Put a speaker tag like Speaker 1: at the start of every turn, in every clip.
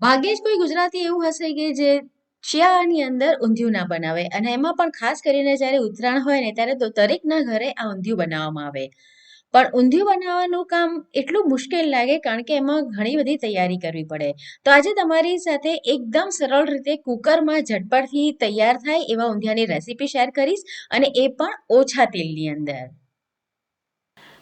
Speaker 1: ભાગ્યે જ કોઈ ગુજરાતી એવું હશે કે જે શિયાળાની અંદર ઊંધિયું ના બનાવે અને એમાં પણ ખાસ કરીને જ્યારે ઉત્તરાયણ હોય ને ત્યારે તો દરેકના ઘરે આ ઊંધિયું બનાવવામાં આવે. પણ ઊંધિયું બનાવવાનું કામ એટલું મુશ્કેલ લાગે કારણ કે એમાં ઘણી બધી તૈયારી કરવી પડે. તો આજે તમારી સાથે એકદમ સરળ રીતે કુકરમાં ઝટપટથી તૈયાર થાય એવા ઊંધિયાની રેસીપી શેર કરીશ અને એ પણ ઓછા તેલની અંદર.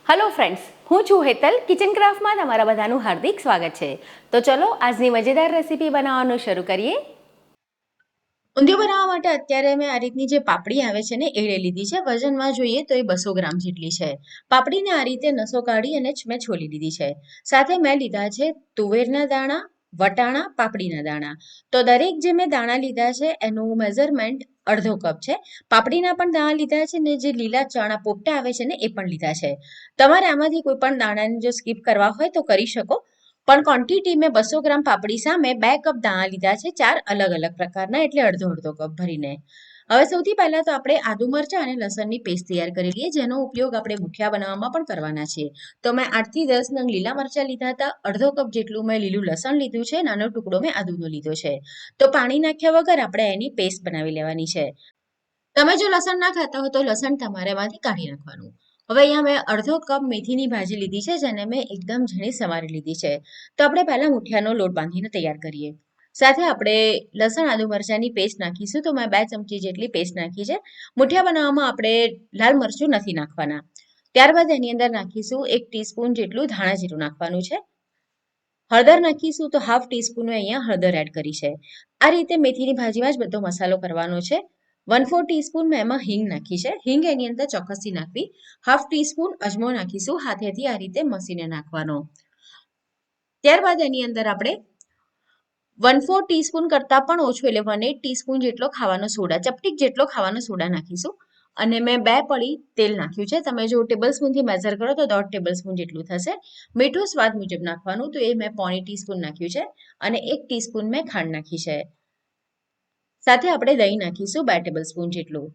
Speaker 2: હલો ફ્રેન્ડ્સ હું છું હેતલ. કિચન ક્રાફ્ટમાં તમારા બધાનું હાર્દિક સ્વાગત છે. તો ચલો, આજની મજેદાર રેસીપી બનાવવાનું શરૂ કરીએ.
Speaker 1: ઊંધિયું બનાવવા માટે અત્યારે મેં આ રીતની જે પાપડી આવે છે ને એ લઈ લીધી છે. વજનમાં જોઈએ તો એ બસો ગ્રામ જેટલી છે. પાપડીને આ રીતે નસો કાઢી અને મેં છોલી લીધી છે. સાથે મેં લીધા છે તુવેરના દાણા, વટાણા, પાપડીના દાણા. તો દરેક જે મેં દાણા લીધા છે, એનું મેઝરમેન્ટ અડધો કપ છે. પાપડીના પણ દાણા લીધા છે ને જે લીલા ચણા પોપટા આવે છે ને એ પણ લીધા છે. તમારે આમાંથી કોઈ પણ દાણાને જો સ્કીપ કરવા હોય તો કરી શકો. પણ ક્વોન્ટિટી મેં બસો ગ્રામ પાપડી સામે બે કપ દાણા લીધા છે, ચાર અલગ અલગ પ્રકારના, એટલે અડધો અડધો કપ ભરીને. હવે સૌથી પહેલા તો આપણે આદુ મરચાં અને લસણની પેસ્ટ તૈયાર કરી લઈએ, જેનો ઉપયોગ આપણે મુઠિયા બનાવવામાં પણ કરવાના છે. તો મેં આઠથી દસ નંગ લીલા મરચાં લીધા હતા, અડધો કપ જેટલું મેં લીલું લસણ લીધું છે, નાનો ટુકડો મેં આદુનો લીધો છે. તો પાણી નાખ્યા વગર આપણે એની પેસ્ટ બનાવી લેવાની છે. તમે જો લસણ ના ખાતા હો તો લસણ તમારે એમાંથી કાઢી નાખવાનું. હવે અહીંયા મેં અડધો કપ મેથીની ભાજી લીધી છે, જેને મેં એકદમ ઝીણી સમારી લીધી છે. તો આપણે પહેલાં મુઠિયાનો લોટ બાંધીને તૈયાર કરીએ. સાથે આપણે લસણ, આદુ મરચાંની પેસ્ટ નાખીશું. તો મેં બે ચમચી જેટલી પેસ્ટ નાખી છે. મુઠિયા બનાવવામાં આપણે લાલ મરચું નથી નાખવાના. ત્યારબાદ એની અંદર નાખીશું એક ટીસ્પૂન જેટલું ધાણા જીરું નાખવાનું છે. હળદર નાખીશું તો હાફ ટીસ્પૂન મેં અહીંયા હળદર એડ કરી છે. આ રીતે મેથીની ભાજીમાં જ બધો મસાલો કરવાનો છે. વન ફોર ટીસ્પૂન મેં એમાં હિંગ નાખી છે. હિંગ એની અંદર ચોક્કસથી નાખવી. હાફ ટીસ્પૂન અજમો નાખીશું. હાથેથી આ રીતે મસીને નાખવાનો. ત્યારબાદ એની અંદર આપણે વન ફોર ટીસ્પૂન કરતાં પણ ઓછું, એટલે વન એટ ટીસ્પૂન જેટલો ખાવાનો સોડા ચપટીક જેટલો ખાવાનો સોડા નાખીશું. અને મેં બે પડી તેલ નાખ્યું છે. તમે જો ટેબલ સ્પૂનથી મેઝર કરો તો દોઢ ટેબલ સ્પૂન જેટલું થશે. મીઠું સ્વાદ મુજબ નાખવાનું. તો એ મેં પોણી ટીસ્પૂન નાખ્યું છે. અને એક ટીસ્પૂન મેં ખાંડ નાખી છે. સાથે આપણે દહીં નાખીશું બે ટેબલ સ્પૂન જેટલું.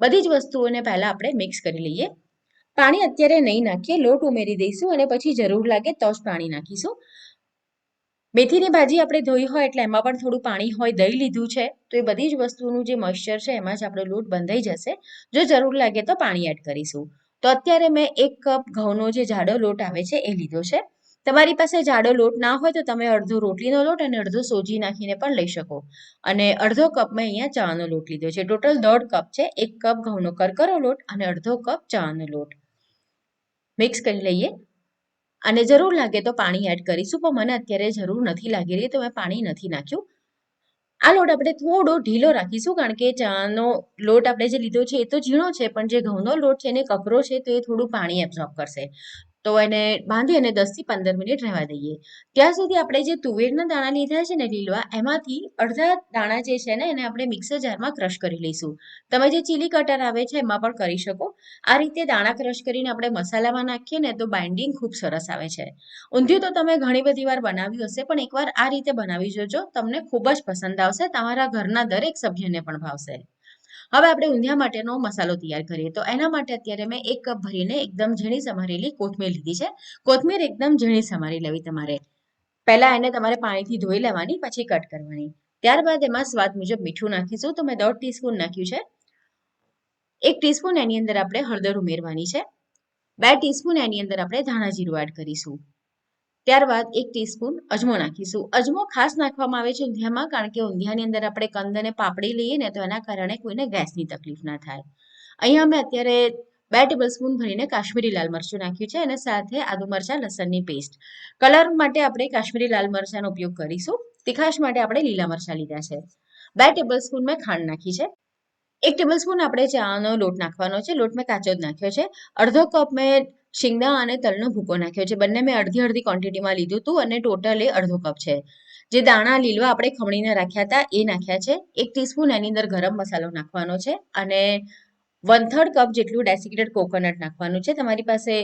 Speaker 1: બધી જ વસ્તુઓને પહેલાં આપણે મિક્સ કરી લઈએ. પાણી અત્યારે નહીં નાખીએ લોટ ઉમેરી દઈશું અને પછી જરૂર લાગે તો જ પાણી નાખીશું. મેથીની ભાજી આપણે ધોઈ હોય એટલે એમાં પણ થોડું પાણી હોય, દહીં લીધું છે, તો એ બધી જ વસ્તુનું જે મોઇશ્ચર છે એમાં જ આપણો લોટ બંધાઈ જશે. જો જરૂર લાગે તો પાણી એડ કરીશું. તો અત્યારે મેં એક કપ ઘઉંનો જે જાડો લોટ આવે છે એ લીધો છે. તમારી પાસે જાડો લોટ ના હોય તો તમે અડધો રોટલીનો લોટ અને અડધો સોજી નાખીને પણ લઈ શકો. અને અડધો કપ મેં અહીંયા ચાનો લોટ લીધો છે. ટોટલ દોઢ કપ છે. એક કપ ઘઉંનો કરકરો લોટ અને અડધો કપ ચાનો લોટ. મિક્સ કરી લઈએ. અને જરૂર લાગે તો પાણી એડ કરીશું, પણ મને અત્યારે જરૂર નથી લાગી રહી, તો મેં પાણી નથી નાખ્યું. આ લોટ આપણે થોડો ઢીલો રાખીશું, કારણ કે ચાનો લોટ આપણે જે લીધો છે એ તો ઝીણો છે, પણ જે ઘઉંનો લોટ છે એને કકરો છે, તો એ થોડું પાણી એબ્ઝોર્બ કરશે. તો એને બાંધી અને દસથી પંદર મિનિટ રહેવા દઈએ. ત્યાં સુધી આપણે જે તુવેરના દાણા લીધા છે ને લીલવા, એમાંથી અડધા દાણા જે છે ને એને આપણે મિક્સર જારમાં ક્રશ કરી લઈશું. તમે જે ચીલી કટર આવે છે એમાં પણ કરી શકો. આ રીતે દાણા ક્રશ કરીને આપણે મસાલામાં નાખીએ ને તો બાઇન્ડિંગ ખૂબ સરસ આવે છે. ઊંધિયું તો તમે ઘણી બધી વાર બનાવ્યું હશે, પણ એકવાર આ રીતે બનાવી જોજો. તમને ખૂબ જ પસંદ આવશે. તમારા ઘરના દરેક સભ્યને પણ ભાવશે. હવે આપણે ઊંધિયા માટેનો મસાલો તૈયાર કરીએ. તો એના માટે અત્યારે મેં એક કપ ભરીને એકદમ ઝીણી સમારેલી કોથમીર લીધી છે. કોથમીર એકદમ ઝીણી સમારી લેવી તમારે. પહેલા એને તમારે પાણીથી ધોઈ લેવાની, પછી કટ કરવાની. ત્યારબાદ એમાં સ્વાદ મુજબ મીઠું નાખીશું. તો મેં દોઢ ટીસ્પૂન નાખ્યું છે. એક ટીસ્પૂન એની અંદર આપણે હળદર ઉમેરવાની છે. બે ટીસ્પૂન એની અંદર આપણે ધાણા જીરું એડ કરીશું. ત્યારબાદ એક ટીસ્પૂન અજમો નાખીશું. અજમો ખાસ નાખવામાં આવે છે ઊંધિયામાં કારણ કે ઊંધિયાની અંદર આપણે કંદ અને પાપડી લઈએ ને તો એના કારણે કોઈને ગેસની તકલીફ ના થાય. અહીંયા અમે અત્યારે બે ટેબલ સ્પૂન ભરીને કાશ્મીરી લાલ મરચું નાખ્યું છે અને સાથે આદુ મરચાં, લસણની પેસ્ટ કલર માટે આપણે કાશ્મીરી લાલ મરચાંનો ઉપયોગ કરીશું. તીખાશ માટે આપણે લીલા મરચાં લીધા છે. બે ટેબલ સ્પૂન મેં ખાંડ નાખી છે. એક ટેબલ સ્પૂન આપણે ચાનો લોટ નાખવાનો છે. લોટ મેં કાચો જ નાખ્યો છે. અડધો કપ મેં શિંગદા અને તલનો ભૂકો નાખ્યો છે. બંને મેં અડધી અડધી ક્વોન્ટિટીમાં લીધું હતું અને ટોટલ એ અડધો કપ છે. જે દાણા લીલવા આપણે ખમણીને રાખ્યા હતા એ નાખ્યા છે. એક ટીસ્પૂન એની અંદર ગરમ મસાલો નાખવાનો છે અને વન થર્ડ કપ જેટલું ડેસિકેટેડ કોકોનટ નાખવાનું છે. તમારી પાસે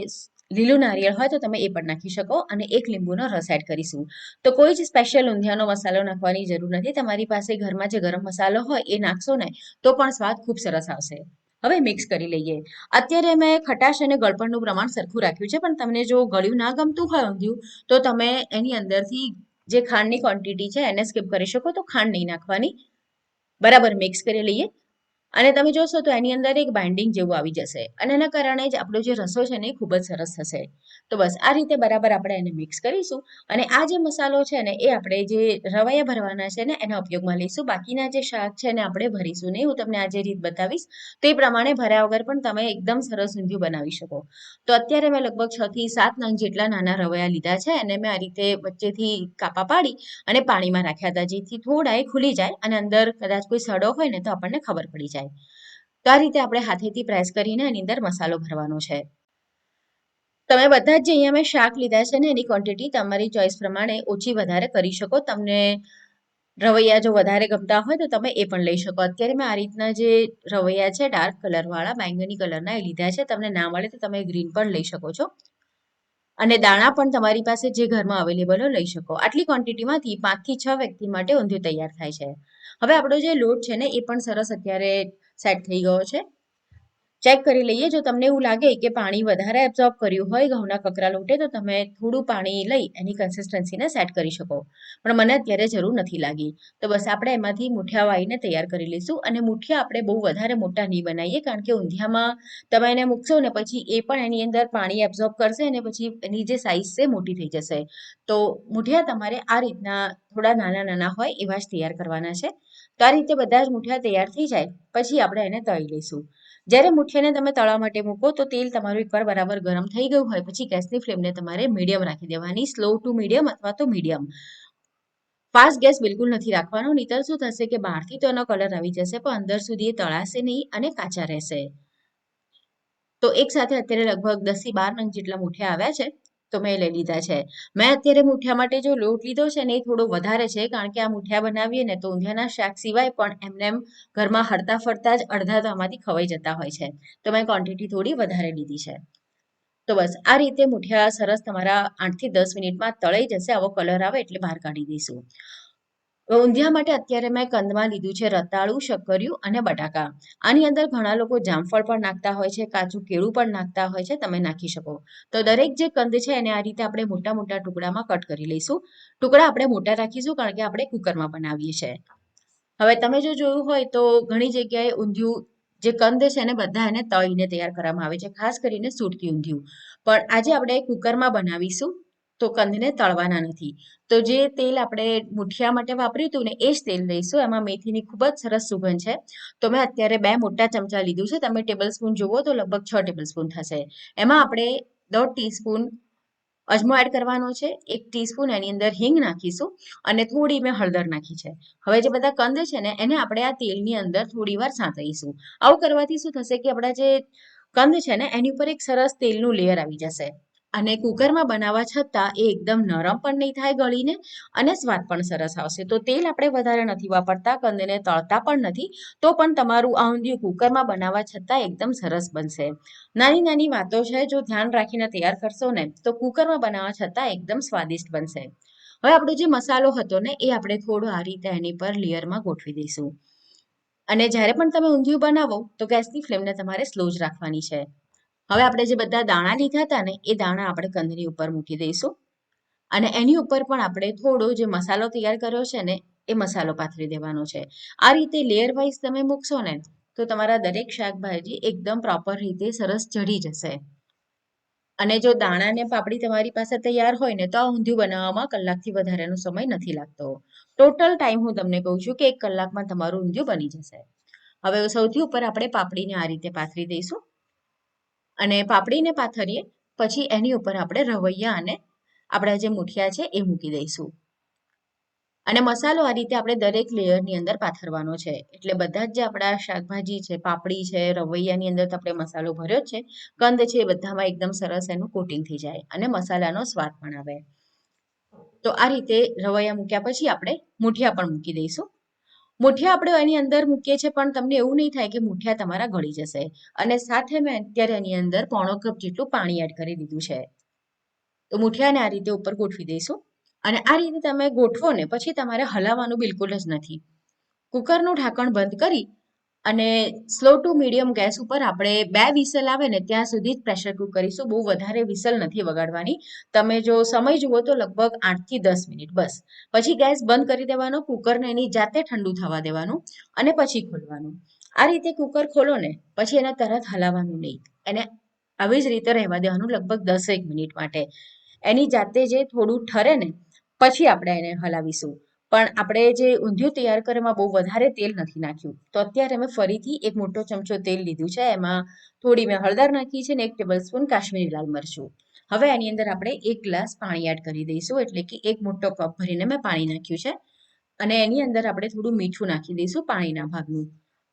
Speaker 1: લીલું નારિયેળ હોય તો તમે એ પણ નાખી શકો અને એક લીંબુનો રસ એડ કરીશું. તો કોઈ જ સ્પેશિયલ ઊંધિયાનો મસાલો નાખવાની જરૂર નથી. તમારી પાસે ઘરમાં જે ગરમ મસાલો હોય એ નાખશો ને તો પણ સ્વાદ ખૂબ સરસ આવશે. હવે મિક્સ કરી લઈએ. અત્યારે મેં ખટાશ અને ગળપણનું પ્રમાણ સરખું રાખ્યું છે, પણ તમને જો ગળ્યું ના ગમતું હોય ઊંધિયું, તો તમે એની અંદરથી જે ખાંડની ક્વોન્ટિટી છે એને સ્કીપ કરી શકો, તો ખાંડ નહીં નાખવાની. બરાબર મિક્સ કરી લઈએ. અને તમે જોશો તો એની અંદર એક બાઇન્ડિંગ જેવું આવી જશે અને એના કારણે જ આપણો જે રસો છે ને ખૂબ જ સરસ થશે. તો બસ આ રીતે બરાબર આપણે એને મિક્સ કરીશું અને આ જે મસાલો છે ને એ આપણે જે રવાયા ભરવાના છે ને એના ઉપયોગમાં લઈશું. બાકીના જે શાક છે ને આપણે ભરીશું નહીં, હું તમને આ જે રીત બતાવીશ. તો એ પ્રમાણે ભર્યા વગર પણ તમે એકદમ સરસ ઊંધિયું બનાવી શકો. તો અત્યારે મેં લગભગ છ થી સાત નંગ જેટલા નાના રવૈયા લીધા છે અને મેં આ રીતે વચ્ચેથી કાપા પાડી અને પાણીમાં રાખ્યા હતા, જેથી થોડા એ ખુલી જાય અને અંદર કદાચ કોઈ સડો હોય ને તો આપણને ખબર પડી જાય. તો આ રીતે આપણે હાથેથી પ્રેસ કરીને એની અંદર મસાલો ભરવાનો છે. તમે બધા જ જે અહીંયા મેં શાક લીધા છે ને એની ક્વોન્ટિટી તમારી ચોઈસ પ્રમાણે ઓછી વધારે કરી શકો. તમને રવૈયા જો વધારે ગમતા હોય તો તમે એ પણ લઈ શકો. અત્યારે મેં આ રીતના જે રવૈયા છે ડાર્ક કલરવાળા બેંગની કલરના એ લીધા છે. તમને ના મળે તો તમે ગ્રીન પણ લઈ શકો છો. અને દાણા પણ તમારી પાસે જે ઘરમાં અવેલેબલ હોય લઈ શકો. આટલી ક્વોન્ટિટીમાંથી પાંચથી છ વ્યક્તિ માટે ઊંધિયું તૈયાર થાય છે. હવે આપણો જે લોટ છે ને એ પણ સરસ અત્યારે સેટ થઈ ગયો છે. ચેક કરી લઈએ. જો તમને એવું લાગે કે પાણી વધારે એબ્ઝોર્બ કર્યું હોય, ઘઉંના કકરા લોટે, તો તમે થોડું પાણી લઈ એની કન્સિસ્ટન્સીને સેટ કરી શકો. પણ મને અત્યારે જરૂર નથી લાગી. તો બસ આપણે એમાંથી મુઠિયા વાળીને તૈયાર કરી લઈશું અને મુઠિયા આપણે બહુ વધારે મોટા નહીં બનાવીએ, કારણ કે ઊંધિયામાં તમે એને મૂકશો ને પછી એ પણ એની અંદર પાણી એબ્ઝોર્બ કરશે અને પછી એની જે સાઇઝ છે મોટી થઈ જશે. તો મુઠિયા તમારે આ રીતના થોડા નાના નાના હોય એવા જ તૈયાર કરવાના છે. તો આ રીતે બધા જ મુઠિયા તૈયાર થઈ જાય. પછી આપણે એને તળી લઈશું. જ્યારે મુઠિયાને તમે તળવા માટે મૂકો, તો તેલ તમારું એકવાર બરાબર ગરમ થઈ ગયું હોય. પછી ગેસની ફ્લેમને તમારે મીડિયમ રાખી દેવાની. સ્લો ટુ મીડિયમ અથવા તો મીડિયમ ફાસ્ટ ગેસ બિલકુલ નથી રાખવાનો. નહીતર શું થશે કે બહારથી તો એનો કલર આવી જશે, પણ અંદર સુધી એ તળાશે નહીં અને કાચા રહેશે. તો એક સાથે અત્યારે લગભગ દસથી બાર નંગ જેટલા મુઠિયા આવ્યા છે. તો મેં લઈ લીધા છે. મેં અત્યારે મુઠિયા માટે જો લોટ લીધો છે ને એ થોડો વધારે છે, કારણ કે આ મુઠિયા બનાવીએ ને તો ઊંધિયાના શાક સિવાય પણ એમને એમ ઘરમાં હરતા ફરતા જ અડધા તો આમાંથી ખવાઈ જતા હોય છે. તો મેં ક્વોન્ટિટી થોડી વધારે લીધી છે. તો બસ, આ રીતે મુઠિયા સરસ તમારા આઠથી દસ મિનિટમાં તળાઈ જશે, આવો કલર આવે એટલે બહાર કાઢી દઈશું. ઊંધિયા માટે અત્યારે મેં કંદમાં લીધું છે રતાળું, શક્કરિયું અને બટાકા. આની અંદર ઘણા લોકો જામફળ પણ નાખતા હોય છે કાચું કેળું પણ નાખતા હોય છે, તમે નાખી શકો. તો દરેક જે કંદ છે એને આ રીતે આપણે મોટા મોટા ટુકડામાં કટ કરી લઈશું. ટુકડા આપણે મોટા રાખીશું કારણ કે આપણે કુકરમાં બનાવીએ છીએ હવે તમે જો જોયું હોય તો ઘણી જગ્યાએ ઊંધિયું જે કંદ છે એને બધા એને તળીને તૈયાર કરવામાં આવે છે, ખાસ કરીને સુરતી ઊંધિયું. પણ આજે આપણે કુકરમાં બનાવીશું. તો કંદને તળવાના નથી. તો જે તેલ આપણે મુઠિયા માટે વાપર્યું હતું ને, એ જ તેલ લઈશું. એમાં મેથીની ખૂબ જ સરસ સુગંધ છે. તો મેં અત્યારે બે મોટા ચમચા લીધું છે. તમે ટેબલ સ્પૂન જુઓ તો લગભગ છ ટેબલ સ્પૂન થશે. એમાં આપણે દોઢ ટીસ્પૂન અજમો એડ કરવાનો છે. એક ટીસ્પૂન એની અંદર હિંગ નાખીશું અને થોડી મેં હળદર નાખી છે. હવે જે બધા કંદ છે ને, એને આપણે આ તેલની અંદર થોડી વાર સાંતળીશું. આવું કરવાથી શું થશે કે આપણા જે કંદ છે ને, એની ઉપર એક સરસ તેલનું લેયર આવી જશે. અને કુકરમાં બનાવવા છતાં એ એકદમ નરમ પણ નહીં થાય ગળીને અને સ્વાદ પણ સરસ આવશે. તો તેલ આપણે વધારે નથી વાપરતા, કંદને તળતા પણ નથી, તો પણ તમારું આ ઊંધિયું કુકરમાં બનાવવા છતાં એકદમ સરસ બનશે. નાની નાની વાતો છે, જો ધ્યાન રાખીને તૈયાર કરશો ને, તો કુકરમાં બનાવવા છતાં એકદમ સ્વાદિષ્ટ બનશે. હવે આપણો જે મસાલો હતો ને, એ આપણે થોડો આ રીતે એની પર લેયરમાં ગોઠવી દઈશું. અને જ્યારે પણ તમે ઊંધિયું બનાવો, તો ગેસની ફ્લેમને તમારે સ્લો જ રાખવાની છે. હવે આપણે જે બધા દાણા લીધા હતા ને, એ દાણા આપણે કંદની ઉપર મૂકી દઈશું. અને એની ઉપર પણ આપણે થોડો જે મસાલો તૈયાર કર્યો છે ને, એ મસાલો પાથરી દેવાનો છે. આ રીતે લેયર વાઇઝ તમે મૂકશો ને, તો તમારા દરેક શાકભાજી એકદમ પ્રોપર રીતે સરસ ચડી જશે. અને જો દાણા ને પાપડી તમારી પાસે તૈયાર હોય ને, તો આ ઊંધિયું બનાવવામાં કલાકથી વધારેનો સમય નથી લાગતો. ટોટલ ટાઈમ હું તમને કહું છું કે એક કલાકમાં તમારું ઊંધિયું બની જશે. હવે સૌથી ઉપર આપણે પાપડીને આ રીતે પાથરી દઈશું. અને પાપડીને પાથરીએ, પછી એની ઉપર આપણે રવૈયા અને આપણા જે મુઠિયા છે એ મૂકી દઈશું. અને મસાલો આ રીતે આપણે દરેક લેયરની અંદર પાથરવાનો છે. એટલે બધા જ જે આપણા શાકભાજી છે, પાપડી છે, રવૈયાની અંદર આપણે મસાલો ભર્યો છે. કંદ છે એ બધામાં એકદમ સરસ એનું કોટિંગ થઈ જાય અને મસાલાનો સ્વાદ પણ આવે. તો આ રીતે રવૈયા મૂક્યા પછી આપણે મુઠિયા પણ મૂકી દઈશું. મુઠિયા આપણે એની અંદર મૂકીએ છીએ, પણ તમને એવું નહીં થાય કે મુઠિયા તમારા ગળી જશે. અને સાથે મેં અત્યારે એની અંદર પોણો કપ જેટલું પાણી એડ કરી દીધું છે. તો મુઠિયાને આ રીતે ઉપર ગોઠવી દઈશું. અને આ રીતે તમે ગોઠવો ને, પછી તમારે હલાવવાનું બિલકુલ જ નથી. કુકરનું ઢાંકણ બંધ કરી અને સ્લો ટુ મીડિયમ ગેસ ઉપર આપણે બે વિસલ આવે ને ત્યાં સુધી જ પ્રેશર કુક કરીશું. બહુ વધારે વિસલ નથી વગાડવાની. તમે જો સમય જુઓ તો લગભગ આઠથી દસ મિનિટ બસ. પછી ગેસ બંધ કરી દેવાનો, કુકરને એની જાતે ઠંડુ થવા દેવાનું અને પછી ખોલવાનું. આ રીતે કુકર ખોલો ને, પછી એને તરત હલાવવાનું નહીં. એને આવી જ રીતે રહેવા દેવાનું લગભગ દસેક મિનિટ માટે. એની જાતે જે થોડું ઠરે ને, પછી આપણે એને હલાવીશું. પણ આપણે જે ઊંધિયું તૈયાર કરવામાં બહુ વધારે તેલ નથી નાખ્યું. તો અત્યારે મેં ફરીથી એક મોટો ચમચો તેલ લીધું છે. એમાં થોડી મેં હળદર નાખી છે ને એક ટેબલ સ્પૂન કાશ્મીરી લાલ મરચું. હવે એની અંદર આપણે એક ગ્લાસ પાણી એડ કરી દઈશું, એટલે કે એક મોટો કપ ભરીને મેં પાણી નાખ્યું છે. અને એની અંદર આપણે થોડું મીઠું નાખી દઈશું પાણીના ભાગનું.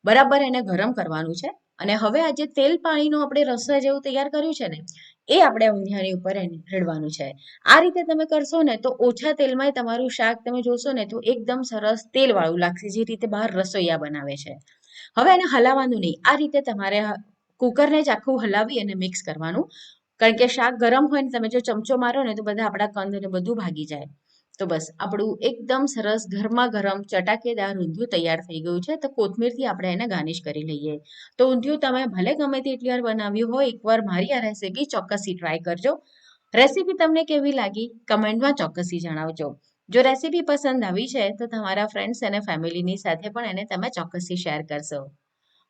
Speaker 1: બરાબર એને ગરમ કરવાનું છે. અને હવે આ જે તેલ પાણીનો આપણે રસા જેવું તૈયાર કર્યું છે ને એ આપણે ઊંધિયાની ઉપર એને રેડવાનું છે. આ રીતે તમે કરશો ને તો ઓછા તેલમાં તમારું શાક તમે જોશો ને તો એકદમ સરસ તેલવાળું લાગશે, જે રીતે બહાર રસોઈયા બનાવે છે. હવે એને હલાવવાનું નહીં. આ રીતે તમારે કુકરને જ આખું હલાવી અને મિક્સ કરવાનું. કારણ કે શાક ગરમ હોય ને તમે જો ચમચો મારો ને તો બધા આપણા કંદ ને બધું ભાગી જાય. તો બસ, આપણું એકદમ સરસ ગરમા ગરમ ચટાકેદાર ઊંધિયું તૈયાર થઈ ગયું છે. તો કોથમીરથી આપણે એને ગાર્નિશ કરી લઈએ. તો ઊંધિયું તમે ભલે ગમે તે એટલી વાર બનાવ્યું હોય, એકવાર મારી આ રેસીપી ચોક્કસથી ટ્રાય કરજો. રેસીપી તમને કેવી લાગી? કમેન્ટમાં ચોક્કસથી જણાવજો. જો રેસીપી પસંદ આવી છે, તો તમારા ફ્રેન્ડ્સ અને ફેમિલીની સાથે પણ એને તમે ચોક્કસથી શેર કરશો.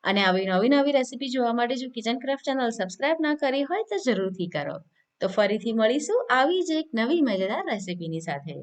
Speaker 1: અને આવી નવી નવી રેસીપી જોવા માટે જો કિચન ક્રાફ્ટ ચેનલ સબસ્ક્રાઇબ ના કરી હોય, તો જરૂરથી કરો. તો ફરીથી મળીશું. આવી જ એક નવી મજેદાર રેસીપીની સાથે.